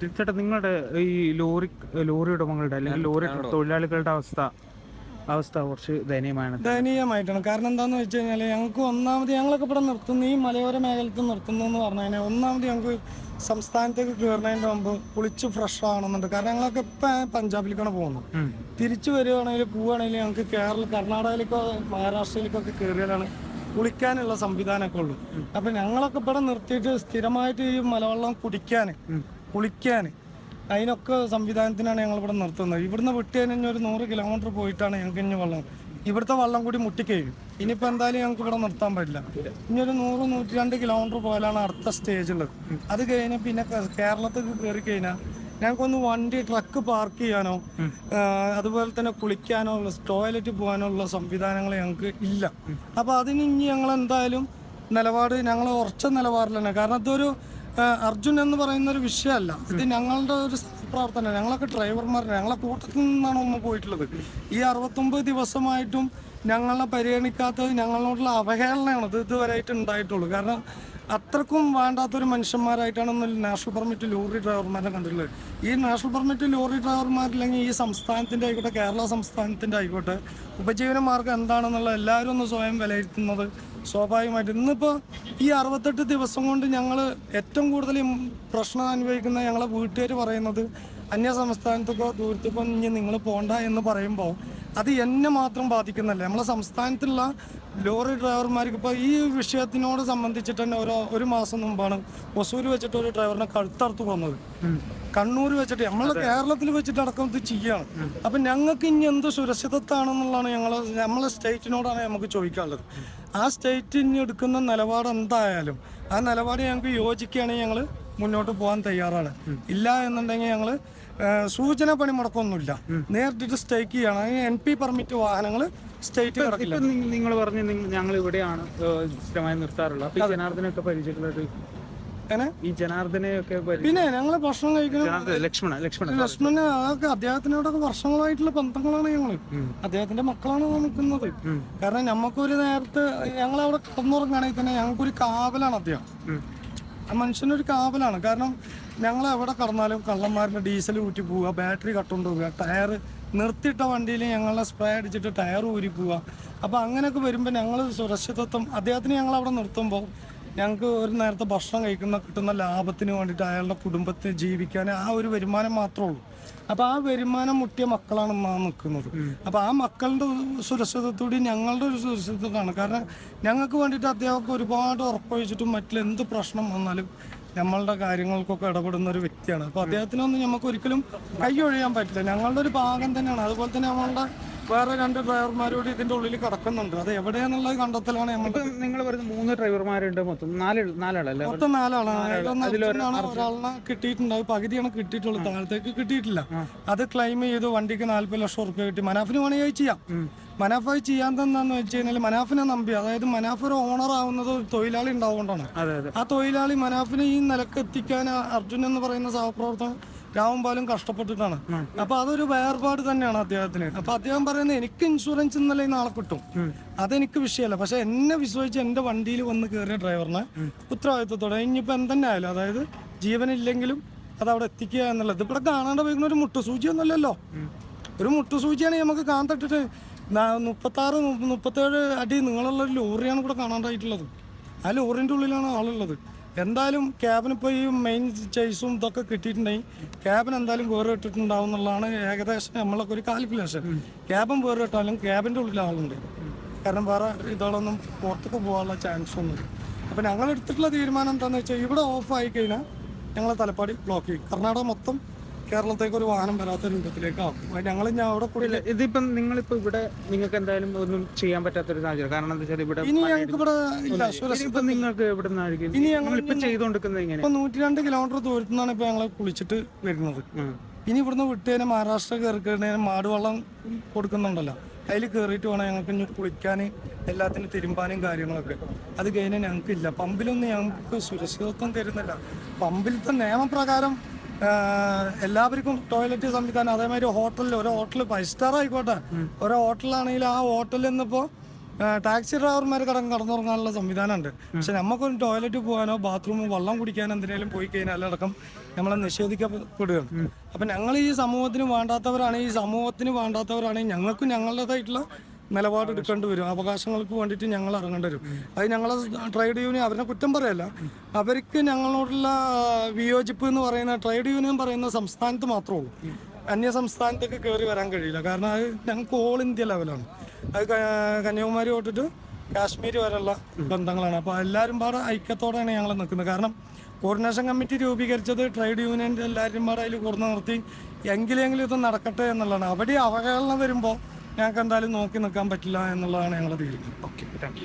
ചേട്ടാ നിങ്ങളുടെ ഈ ലോറി ലോറി ഉടമകളുടെ അല്ലെങ്കിൽ ലോറി തൊഴിലാളികളുടെ അവസ്ഥ അവസ്ഥ കുറച്ച് ദയനീയമാണ് ദയനീയമായിട്ടാണ്. കാരണം എന്താണെന്ന് വെച്ച് കഴിഞ്ഞാൽ ഞങ്ങൾക്ക് ഒന്നാമത് ഞങ്ങളൊക്കെ ഇവിടെ നിർത്തുന്നു ഈ മലയോര മേഖലത്ത് നിർത്തുന്നു എന്ന് പറഞ്ഞു കഴിഞ്ഞാൽ ഒന്നാമത് ഞങ്ങൾക്ക് സംസ്ഥാനത്തേക്ക് കയറുന്നതിന്റെ മുമ്പ് കുളിച്ച് ഫ്രഷ് ആവണമെന്നുണ്ട്. കാരണം ഞങ്ങളൊക്കെ ഇപ്പം പഞ്ചാബിലേക്കാണ് പോകുന്നത്. തിരിച്ചു വരികയാണെങ്കിൽ പോവുകയാണെങ്കിൽ ഞങ്ങൾക്ക് കേരള കർണാടകയിലേക്കോ മഹാരാഷ്ട്രയിലേക്കൊക്കെ കയറിയാലാണ് കുളിക്കാനുള്ള സംവിധാനമൊക്കെ ഉള്ളൂ. അപ്പം ഞങ്ങളൊക്കെ ഇവിടെ നിർത്തിയിട്ട് സ്ഥിരമായിട്ട് ഈ മലവെള്ളം കുടിക്കാൻ കുളിക്കാൻ. അതിനൊക്കെ സംവിധാനത്തിനാണ് ഞങ്ങൾ ഇവിടെ നിർത്തുന്നത്. ഇവിടുന്ന് വിട്ട് കഴിഞ്ഞാൽ ഒരു നൂറ് കിലോമീറ്റർ പോയിട്ടാണ് ഞങ്ങൾക്ക് ഇനി വെള്ളം ഇവിടുത്തെ വള്ളം കൂടി മുട്ടിക്കഴിയും. ഇനിയിപ്പോൾ എന്തായാലും ഞങ്ങൾക്ക് ഇവിടെ നിർത്താൻ പറ്റില്ല. ഇനി ഒരു നൂറ് നൂറ്റി രണ്ട് കിലോമീറ്റർ പോയാലാണ് അടുത്ത സ്റ്റേജ് ഉള്ളത്. അത് കഴിഞ്ഞ് പിന്നെ കേരളത്തിൽ കയറി കഴിഞ്ഞാൽ ഞങ്ങൾക്കൊന്ന് വണ്ടി ട്രക്ക് പാർക്ക് ചെയ്യാനോ അതുപോലെ തന്നെ കുളിക്കാനോ ഉള്ള ടോയ്ലറ്റ് പോകാനോ ഉള്ള സംവിധാനങ്ങൾ ഞങ്ങൾക്ക് ഇല്ല. അപ്പോൾ അതിന് ഇനി ഞങ്ങൾ എന്തായാലും നിലപാട് ഞങ്ങൾ ഉറച്ച നിലപാടിലാണ്. കാരണം ഇതൊരു ആ, അർജുൻ എന്ന് പറയുന്ന ഒരു വിഷയമല്ല. ഇത് ഞങ്ങളുടെ ഒരു പ്രവർത്തനം ഞങ്ങളൊക്കെ ഡ്രൈവർമാരാണ്. ഞങ്ങളെ കൂട്ടത്തിൽ നിന്നാണ് ഒന്ന് പോയിട്ടുള്ളത്. ഈ അറുപത്തൊമ്പത് ദിവസമായിട്ടും ഞങ്ങളെ പരിഗണിക്കാത്തത് ഞങ്ങളോടുള്ള അവഹേളനമാണ് ഇത് ഇതുവരെയായിട്ട് ഉണ്ടായിട്ടുള്ളൂ. കാരണം അത്രക്കും വേണ്ടാത്തൊരു മനുഷ്യന്മാരായിട്ടാണ് നാഷണൽ പെർമിറ്റ് ലോറി ഡ്രൈവർമാരെ കണ്ടിട്ടുള്ളത്. ഈ നാഷണൽ പെർമിറ്റ് ലോറി ഡ്രൈവർമാരില്ലെങ്കിൽ ഈ സംസ്ഥാനത്തിന്റെ ആയിക്കോട്ടെ കേരള സംസ്ഥാനത്തിന്റെ ആയിക്കോട്ടെ ഉപജീവന മാർഗം എന്താണെന്നുള്ള എല്ലാവരും ഒന്ന് സ്വയം വിലയിരുത്തുന്നത് സ്വാഭാവികമായിട്ട്. ഇന്നിപ്പോൾ ഈ അറുപത്തെട്ട് ദിവസം കൊണ്ട് ഞങ്ങൾ ഏറ്റവും കൂടുതൽ പ്രശ്നം അനുഭവിക്കുന്ന ഞങ്ങളെ വീട്ടുകാർ പറയുന്നത് അന്യ സംസ്ഥാനത്തേക്കോ ദൂരത്തേക്കോ ഇനി നിങ്ങൾ പോണ്ട എന്ന് പറയുമ്പോൾ അത് എന്നെ മാത്രം ബാധിക്കുന്നല്ല നമ്മളെ സംസ്ഥാനത്തുള്ള ലോറി ഡ്രൈവർമാർക്ക് ഇപ്പോൾ ഈ വിഷയത്തിനോട് സംബന്ധിച്ചിട്ട് തന്നെ ഓരോ ഒരു മാസം മുമ്പാണ് ഒസൂര് വെച്ചിട്ട് ഒരു ഡ്രൈവറിനെ കഴുത്തറുത്ത് കൊന്നത്. കണ്ണൂർ വെച്ചിട്ട് നമ്മളെ കേരളത്തിൽ വെച്ചിട്ട് അടക്കം ഇത് ചെയ്യാണ്. അപ്പം ഞങ്ങൾക്ക് ഇനി എന്ത് സുരക്ഷിതത്വമാണെന്നുള്ളതാണ് ഞങ്ങൾ നമ്മളെ സ്റ്റേറ്റിനോടാണ് നമുക്ക് ചോദിക്കാനുള്ളത്. ആ സ്റ്റേറ്റ് ഇനി എടുക്കുന്ന നിലപാട് എന്തായാലും ആ നിലപാട് ഞങ്ങൾക്ക് യോജിക്കുകയാണെങ്കിൽ ഞങ്ങൾ മുന്നോട്ട് പോകാൻ തയ്യാറാണ്. ഇല്ല എന്നുണ്ടെങ്കിൽ ഞങ്ങൾ സൂചന പണിമുടക്കൊന്നുമില്ല നേരിട്ട് സ്റ്റേക്ക് ചെയ്യണം. എൻ പി പെർമിറ്റ് വാഹനങ്ങൾ സ്റ്റേറ്റ് കിടക്കില്ല നിങ്ങൾ പറഞ്ഞു ഞങ്ങൾ ഇവിടെയാണ് സ്ഥിരമായി നിർത്താറുള്ളത്. ജനാർദ്ദനൊക്കെ പരിചയമുള്ളത് ഈ ജനാർദ്ദനെയൊക്കെ പിന്നെ ഞങ്ങൾ ഭക്ഷണം കഴിക്കുന്നത് ലക്ഷ്മണ ലക്ഷ്മണ ലക്ഷ്മണ അതൊക്കെ അദ്ദേഹത്തിനോടൊക്കെ വർഷങ്ങളായിട്ടുള്ള ബന്ധങ്ങളാണ് ഞങ്ങൾ അദ്ദേഹത്തിന്റെ മക്കളാണ് നിൽക്കുന്നത്. കാരണം നമുക്കൊരു നേരത്തെ ഞങ്ങൾ അവിടെ കിടന്നുറങ്ങുകയാണെങ്കിൽ തന്നെ ഞങ്ങൾക്കൊരു കാവലാണ് അദ്ദേഹം. മനുഷ്യനൊരു കാവലാണ്. കാരണം ഞങ്ങൾ എവിടെ കടന്നാലും കള്ളന്മാരുടെ ഡീസൽ ഊറ്റി പോവുക ബാറ്ററി കട്ടുകൊണ്ട് പോവുക ടയർ നിർത്തിയിട്ട വണ്ടിയിൽ ഞങ്ങളെ സ്പ്രേ അടിച്ചിട്ട് ടയർ ഊരി പോവുക. അപ്പോൾ അങ്ങനെയൊക്കെ വരുമ്പോൾ ഞങ്ങൾ സുരക്ഷിതത്വം അദ്ദേഹത്തിന് ഞങ്ങൾ അവിടെ നിർത്തുമ്പോൾ ഞങ്ങൾക്ക് ഒരു നേരത്തെ ഭക്ഷണം കഴിക്കുന്ന കിട്ടുന്ന ലാഭത്തിന് വേണ്ടിയിട്ട് അയാളുടെ കുടുംബത്തെ ജീവിക്കാൻ ആ ഒരു വരുമാനം മാത്രമേ ഉള്ളൂ. അപ്പോൾ ആ വരുമാനം മുട്ടിയ മക്കളാണ് നാം നിൽക്കുന്നത്. അപ്പോൾ ആ മക്കളുടെ സുരക്ഷിതത്തോടെ ഞങ്ങളുടെ ഒരു സുരക്ഷിതത്വമാണ്. കാരണം ഞങ്ങൾക്ക് വേണ്ടിയിട്ട് അദ്ദേഹം ഒരുപാട് ഉറപ്പൊഴിച്ചിട്ടും മറ്റുള്ള എന്ത് പ്രശ്നം വന്നാലും നമ്മളുടെ കാര്യങ്ങൾക്കൊക്കെ ഇടപെടുന്ന ഒരു വ്യക്തിയാണ്. അപ്പോൾ അദ്ദേഹത്തിനൊന്നും നമുക്ക് ഒരിക്കലും കൈ ഒഴിയാൻ പറ്റില്ല. ഞങ്ങളുടെ ഒരു ഭാഗം തന്നെയാണ്. അതുപോലെ തന്നെ നമ്മളുടെ വേറെ രണ്ട് ഡ്രൈവർമാരോട് ഇതിന്റെ ഉള്ളിൽ കിടക്കുന്നുണ്ട്. അത് എവിടെയാണെന്നുള്ളത് കണ്ടെത്തലാണ് നമുക്ക് നിങ്ങൾ പറയുന്ന മൂന്ന് ഡ്രൈവർമാരുണ്ട് മൊത്തം. നാല് നാലാളല്ലേ മൊത്തം നാലാളാണ്. ഒരാളിനെ കിട്ടിയിട്ടുണ്ട്. അത് പകുതിയാണ് കിട്ടിയിട്ടുള്ളത്. താഴത്തേക്ക് കിട്ടിയിട്ടില്ല. അത് ക്ലെയിം ചെയ്തു. വണ്ടിക്ക് നാല്പത് ലക്ഷം റുപ്യ കിട്ടി. മനാഫിന് വേണമെങ്കിൽ ചെയ്യാം. മനാഫ് അത് ചെയ്യാൻ തന്നെന്ന് വെച്ച് കഴിഞ്ഞാൽ മനാഫിനെ നമ്പി. അതായത് മനാഫ് ഒരു ഓണർ ആവുന്നത് ഒരു തൊഴിലാളി ഉണ്ടാവുകൊണ്ടാണ്. ആ തൊഴിലാളി മനാഫിനെ ഈ നിലയ്ക്ക് എത്തിക്കാൻ അർജുൻ എന്ന് പറയുന്ന സഹപ്രവർത്തകൻ രാവും പാലും കഷ്ടപ്പെട്ടിട്ടാണ്. അപ്പൊ അതൊരു വേർപാട് തന്നെയാണ് അദ്ദേഹത്തിന്. അപ്പൊ അദ്ദേഹം പറയുന്നത് എനിക്ക് ഇൻഷുറൻസ് ഇന്നലെ നാളെ കിട്ടും. അതെനിക്ക് വിഷയമല്ല. പക്ഷെ എന്നെ വിശ്വസിച്ച് എന്റെ വണ്ടിയിൽ വന്ന് കയറിയ ഡ്രൈവറിനെ ഉത്തരവാദിത്വത്തോടെ. ഇനിയിപ്പോ എന്തെന്നെ ആയാലും അതായത് ജീവനില്ലെങ്കിലും അത് അവിടെ എത്തിക്കുക എന്നുള്ളത്. ഇവിടെ കാണാണ്ട് പോയിരുന്ന ഒരു മുട്ടുസൂചി ഒന്നുമല്ലല്ലോ ഒരു മുട്ടുസൂചിയാണ് നമുക്ക് കാന്തട്ടിട്ട് മുപ്പത്താറ് മുപ്പത്തേഴ് അടി നിങ്ങളുള്ള ഒരു ലോറിയാണ് ഇവിടെ കാണാണ്ടായിട്ടുള്ളത്. ആ ലോറിന്റെ ഉള്ളിലാണ് ആളുള്ളത്. എന്തായാലും ക്യാബിന് ഇപ്പോൾ ഈ മെയിൻ ചേസും ഇതൊക്കെ കിട്ടിയിട്ടുണ്ടെങ്കിൽ ക്യാബിന് എന്തായാലും വേറെ ഇട്ടിട്ടുണ്ടാവും എന്നുള്ളതാണ് ഏകദേശം നമ്മളൊക്കെ ഒരു കാൽക്കുലേഷൻ ക്യാബും വേറെ ഇട്ടാലും ക്യാബിന്റെ ഉള്ളിൽ ആളുണ്ട്. കാരണം വേറെ ഇതോളൊന്നും പുറത്തേക്ക് പോകാനുള്ള ചാൻസ് ഒന്നും അപ്പോൾ ഞങ്ങൾ എടുത്തിട്ടുള്ള തീരുമാനം എന്താണെന്ന് വെച്ചാൽ ഇവിടെ ഓഫ് ആയി കഴിഞ്ഞാൽ ഞങ്ങളെ തലപ്പാടി ബ്ലോക്ക് ചെയ്യും. കർണാടക മൊത്തം കേരളത്തേക്ക് ഒരു വാഹനം വരാത്ത രൂപത്തിലേക്കാവും ഞങ്ങൾ ഞാൻ അവിടെ കൂടി ഇതിപ്പം നിങ്ങളിപ്പോ ഇവിടെ നിങ്ങൾക്ക് എന്തായാലും ഒന്നും ചെയ്യാൻ പറ്റാത്ത ഒരു സാഹചര്യം. കാരണം എന്താ വെച്ചാൽ ഇവിടെ ഇനി ഞങ്ങൾക്ക് ഇവിടെ ഇല്ല സുരക്ഷിതം നിങ്ങൾക്ക് ഇവിടെ നിന്നായിരിക്കും ഇനി ഞങ്ങൾ ഇപ്പൊ ചെയ്തുകൊണ്ടിരിക്കുന്നത് എങ്ങനെ ഇപ്പൊ നൂറ്റി രണ്ട് കിലോമീറ്റർ ദൂരത്തു നിന്നാണ് ഇപ്പൊ ഞങ്ങളെ കുളിച്ചിട്ട് വരുന്നത്. ഇനി ഇവിടുന്ന് വിട്ട് കഴിഞ്ഞാൽ മഹാരാഷ്ട്ര കയറി കഴിഞ്ഞാൽ മാടുവെള്ളം കൊടുക്കുന്നുണ്ടല്ലോ. അതിൽ കയറിയിട്ട് വേണം ഞങ്ങൾക്ക് ഇനി കുളിക്കാൻ എല്ലാത്തിനും തിരുമ്പാനും കാര്യങ്ങളൊക്കെ. അത് കഴിഞ്ഞാൽ ഞങ്ങൾക്കില്ല പമ്പിലൊന്നും ഞങ്ങൾക്ക് സുരക്ഷിതത്വം തരുന്നില്ല. പമ്പിലത്തെ നിയമപ്രകാരം എല്ലാവർക്കും ടോയ്ലറ്റ് സംവിധാനം അതേമാതിരി ഹോട്ടലിൽ ഒരു ഹോട്ടൽ ഫൈവ് സ്റ്റാർ ആയിക്കോട്ടെ. ഒരു ഹോട്ടലാണെങ്കിൽ ആ ഹോട്ടലിൽ നിന്നിപ്പോൾ ടാക്സി ഡ്രൈവർമാർ കടം കടന്നുറങ്ങാനുള്ള സംവിധാനമുണ്ട് പക്ഷെ നമുക്കൊരു ടോയ്ലറ്റ് പോകാനോ ബാത്റൂമോ വെള്ളം കുടിക്കാനോ എന്തിനേലും പോയി കഴിഞ്ഞാൽ അടക്കം നമ്മളെ നിഷേധിക്കപ്പെടുകയാണ്. അപ്പം ഞങ്ങൾ ഈ സമൂഹത്തിന് വേണ്ടാത്തവരാണ് ഈ സമൂഹത്തിന് വേണ്ടാത്തവരാണ് ഞങ്ങൾക്കും ഞങ്ങളുടേതായിട്ടുള്ള നിലപാട് എടുക്കേണ്ടി വരും. അവകാശങ്ങൾക്ക് വേണ്ടിയിട്ട് ഞങ്ങൾ ഇറങ്ങേണ്ടി വരും. അത് ഞങ്ങളെ ട്രേഡ് യൂണിയൻ അവരെ കുറ്റം പറയല്ല. അവർക്ക് ഞങ്ങളോടുള്ള വിയോജിപ്പ് എന്ന് പറയുന്ന ട്രേഡ് യൂണിയൻ പറയുന്ന സംസ്ഥാനത്ത് മാത്രമേ ഉള്ളൂ. അന്യ സംസ്ഥാനത്തേക്ക് കയറി വരാൻ കഴിയില്ല. കാരണം അത് ഞങ്ങൾക്ക് ഓൾ ഇന്ത്യ ലെവലാണ് അത് കന്യാകുമാരി തൊട്ടിട്ട് കാശ്മീർ വരെയുള്ള ബന്ധങ്ങളാണ്. അപ്പോൾ എല്ലാവരും പാടെ ഐക്യത്തോടെയാണ് ഞങ്ങൾ നിൽക്കുന്നത്. കാരണം കോർഡിനേഷൻ കമ്മിറ്റി രൂപീകരിച്ചത് ട്രേഡ് യൂണിയന്റെ എല്ലാവരും പാടെ അതിൽ കുറഞ്ഞു നിർത്തി എങ്കിലെങ്കിലും ഇത് നടക്കട്ടെ എന്നുള്ളതാണ്. അവിടെ അവഹേളനം വരുമ്പോൾ ഞങ്ങൾക്ക് എന്തായാലും നോക്കി നിൽക്കാൻ പറ്റില്ല എന്നുള്ളതാണ് ഞങ്ങളുടെ തീരുമാനം. Okay thank